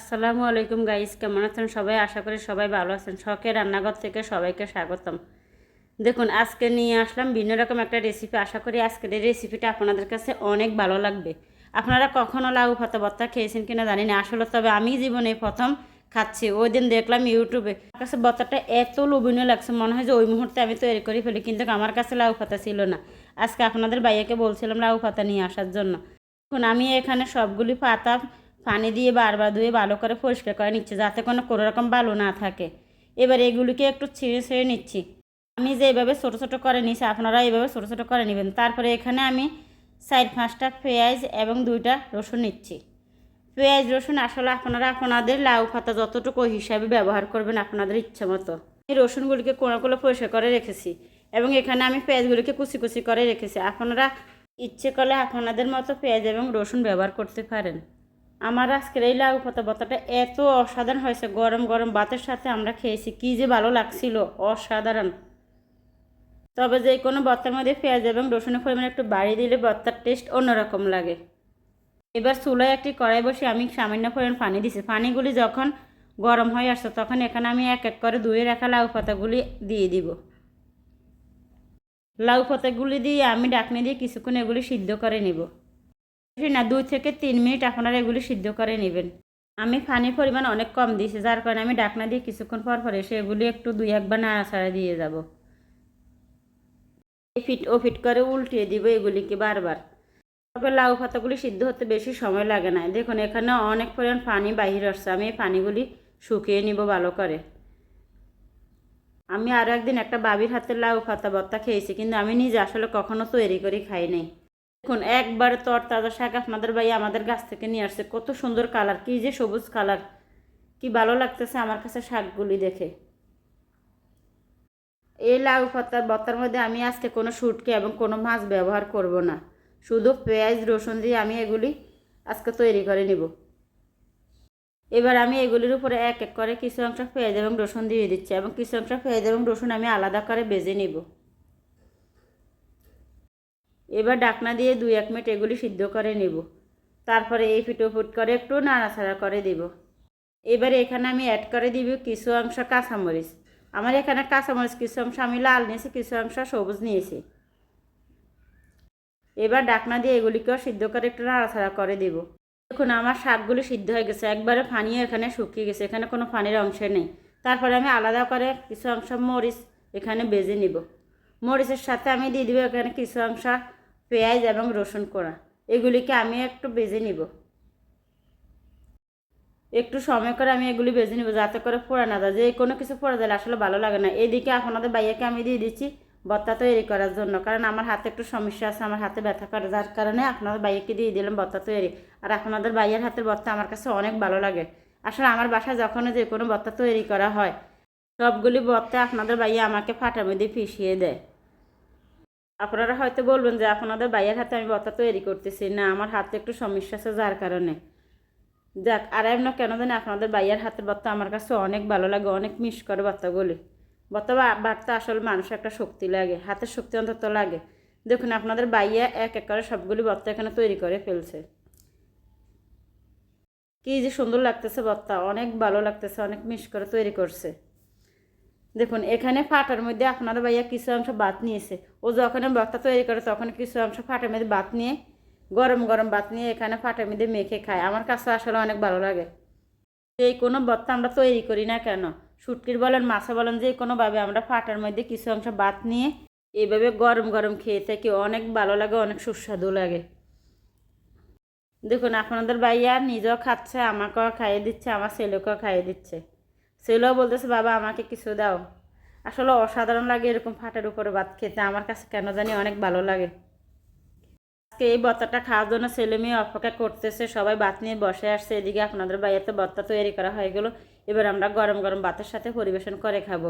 আসসালামু আলাইকুম গাইস, কেমন আছেন সবাই? আশা করি সবাই ভালো আছেন। শখের রান্নাঘর থেকে সবাইকে স্বাগতম। দেখুন, আজকে নিয়ে আসলাম ভিন্ন রকম একটা রেসিপি আশা করি আজকের এই রেসিপিটা আপনাদের কাছে অনেক ভালো লাগবে। আপনারা কখনো লাউ পাতা ভর্তা খেয়েছেন কিনা জানি না। আসলে তবে আমি জীবনে প্রথম খাচ্ছি। ওই দিন দেখলাম ইউটিউবে, আমার কাছে ভর্তাটা এত লোভনীয় লাগছে, মনে হয় যে ওই মুহূর্তে আমি তৈরি করে ফেলি। কিন্তু আমার কাছে লাউ পাতা ছিল না। আজকে আপনাদের ভাইয়াকে বলছিলাম লাউ পাতা নিয়ে আসার জন্য। এখন আমি এখানে সবগুলি পাতা পানি দিয়ে বারবার ধুয়ে ভালো করে পরিষ্কার করে নিচ্ছে, যাতে কোনো কোনো রকম বালু না থাকে। এবার এগুলিকে একটু ছিঁড়ে ছিঁড়ে নিচ্ছি। আমি যেভাবে ছোটো ছোটো করে নিয়েছি আপনারা এইভাবে ছোটো ছোটো করে নেবেন। তারপরে এখানে আমি চার পাঁচটা পেঁয়াজ এবং দুইটা রসুন নিচ্ছি। পেঁয়াজ, রসুন আসলে আপনারা আপনাদের লাউ পাতা যতটুকু হিসাবে ব্যবহার করবেন আপনাদের ইচ্ছে মতো। এই রসুনগুলিকে কোনাগুলো পরিষ্কার করে রেখেছি এবং এখানে আমি পেঁয়াজগুলিকে কুচি কুচি করে রেখেছি। আপনারা ইচ্ছে করলে আপনাদের মতো পেঁয়াজ এবং রসুন ব্যবহার করতে পারেন। আমার আজকের এই লাউ পাতা ভর্তাটা এত অসাধারণ হয়েছে, গরম গরম ভাতের সাথে আমরা খেয়েছি, কী যে ভালো লাগছিল, অসাধারণ। তবে যে কোনো ভর্তার মধ্যে পেঁয়াজ এবং রসুনের পরিমাণ একটু বাড়িয়ে দিলে ভর্তার টেস্ট অন্যরকম লাগে। এবার চুলায় একটি কড়াই বসে আমি সামান্য পরিমাণ পানি দিছি। পানিগুলি যখন গরম হয়ে আসছে, তখন এখানে আমি এক এক করে ধুয়ে রাখা লাউ পাতাগুলি দিয়ে দিব। লাউ পাতাগুলি দিয়ে আমি ডাকনি দিয়ে কিছুক্ষণ এগুলি সিদ্ধ করে নিব। না দুই থেকে তিন মিনিট আপনারা এগুলি সিদ্ধ করে নেবেন। আমি পানির পরিমাণ অনেক কম দিয়েছি, যার কারণে আমি ডাকনা দিয়ে কিছুক্ষণ পর পরে সেগুলি একটু দুই একবার নাড়াচাড়া দিয়ে যাব। ফিট, ও ফিট করে উল্টিয়ে দিব এগুলিকে বারবার। তবে লাউ পাতাগুলি সিদ্ধ হতে বেশি সময় লাগে না। দেখুন, এখানে অনেক পরিমাণ পানি বাহির আসছে। আমি এই পানিগুলি শুকিয়ে নিব ভালো করে। আমি আরও একদিন একটা বাবির হাতের লাউ পাতা ভর্তা খেয়েছি, কিন্তু আমি নিজে আসলে কখনো তৈরি করে খাই নাই। দেখুন, একবারে তর তাজা শাক আপনাদের ভাই আমাদের গাছ থেকে নিয়ে আসছে। কত সুন্দর কালার, কি যে সবুজ কালার। কি ভালো লাগতেছে আমার কাছে শাকগুলি দেখে। এই লাউ পাতার বত্তার মধ্যে আমি আজকে কোনো শুটকি এবং কোনো মাছ ব্যবহার করব না। শুধু পেঁয়াজ, রসুন দিয়ে আমি এগুলি আজকে তৈরি করে নিব। এবার আমি এগুলির উপরে এক এক করে কিছু অংশ পেঁয়াজ এবং রসুন দিয়ে দিচ্ছি এবং কিছু অংশ পেঁয়াজ এবং রসুন আমি আলাদা করে বেজে নিব। এবার ডাকনা দিয়ে দুই এক মিনিট এগুলি সিদ্ধ করে নেব। তারপরে এই ফিটো ফুট করে একটু নাড়াচাড়া করে দিব। এবারে এখানে আমি অ্যাড করে দিব কিছু অংশ কাঁচামরিচ। আমার এখানে কাঁচামরিচ কিছু অংশ, আমি লাল নিয়েছি, কিছু অংশ সবুজ নিয়েছি। এবার ডাকনা দিয়ে এগুলিকেও সিদ্ধ করে একটু নাড়াচাড়া করে দেব। দেখুন, আমার শাকগুলি সিদ্ধ হয়ে গেছে। একবারে পানিও এখানে শুকিয়ে গেছে, এখানে কোনো পানির অংশ নেই। তারপরে আমি আলাদা করে কিছু অংশ মরিচ এখানে বেজে নিব। মরিচের সাথে আমি দিয়ে দিব এখানে কিছু অংশ পেঁয়াজ এবং রসুন করা এগুলিকে আমি একটু বেজে নিব। একটু সময় করে আমি এগুলি বেজে নিব যাতে করে পোড়া না যায়। যে কোনো কিছু পোড়া যায় আসলে ভালো লাগে না। এদিকে আপনাদের বাইয়াকে আমি দিয়ে দিচ্ছি বত্তা তৈরি করার জন্য, কারণ আমার হাতে একটু সমস্যা আছে, আমার হাতে ব্যথা করে। যার কারণে আপনাদের বাইয়াকে দিয়ে দিলাম বত্তা তৈরি। আর আপনাদের বাইয়ের হাতের বত্তা আমার কাছে অনেক ভালো লাগে। আসলে আমার বাসায় যখন যে কোনো বত্তা তৈরি করা হয়, সবগুলি বত্তা আপনাদের বাইয়া আমাকে ফাটার মধ্যে পিষিয়ে দেয়। আপনারা হয়তো বলবেন যে আপনাদের বাইয়ের হাতে আমি বত্তা তৈরি করতেছি। না, আমার হাতে একটু সমস্যা আছে যার কারণে। যাক, আর এমন কেন জানি আপনাদের বাইয়ের হাতের বত্তা আমার কাছে অনেক ভালো লাগে, অনেক মিস করে বত্তাগুলি বত্তা বাড়তে আসলে মানুষের একটা শক্তি লাগে, হাতের শক্তি অন্তত লাগে। দেখুন, আপনাদের বাইয়া এক এক করে সবগুলি বত্তা এখানে তৈরি করে ফেলছে। কি যে সুন্দর লাগতেছে বত্তা অনেক ভালো লাগতেছে, অনেক মিস করে তৈরি করছে। দেখুন, এখানে ফাটার মধ্যে আপনারা ভাইয়া কিছু অংশ ভাত নিয়েছে। ও যখন বক্তা তৈরি করে, তখন কিছু অংশ ফাটার মধ্যে ভাত নিয়ে, গরম গরম ভাত নিয়ে এখানে ফাটার মধ্যে মেখে খায়। আমার কাছে আসলে অনেক ভালো লাগে। এই কোনো বত্তা আমরা তৈরি করি না কেন? শুটকির বলেন মাছে বলেন যে কোনোভাবে আমরা ফাটার মধ্যে কিছু অংশ ভাত নিয়ে এইভাবে গরম গরম খেয়ে থাকি, অনেক ভালো লাগে, অনেক সুস্বাদু লাগে। দেখুন, আপনাদের ভাইয়া নিজেও খাচ্ছে, আমাকেও খাইয়ে দিচ্ছে, আমার ছেলেকেও খাইয়ে দিচ্ছে। ছেলেও বলতেছে, বাবা, আমাকে কিছু দাও। আসলে অসাধারণ লাগে এরকম ফাটের উপরে ভাত খেতে। আমার কাছে কেন জানি অনেক ভালো লাগে। আজকে এই বত্তাটা খাওয়ার জন্য ছেলে মেয়ে অপেক্ষা করতেছে, সবাই ভাত নিয়ে বসে আসছে। এদিকে আপনাদের বাড়িতে বত্তা তৈরি করা হয়ে গেলো। এবার আমরা গরম গরম ভাতের সাথে পরিবেশন করে খাব।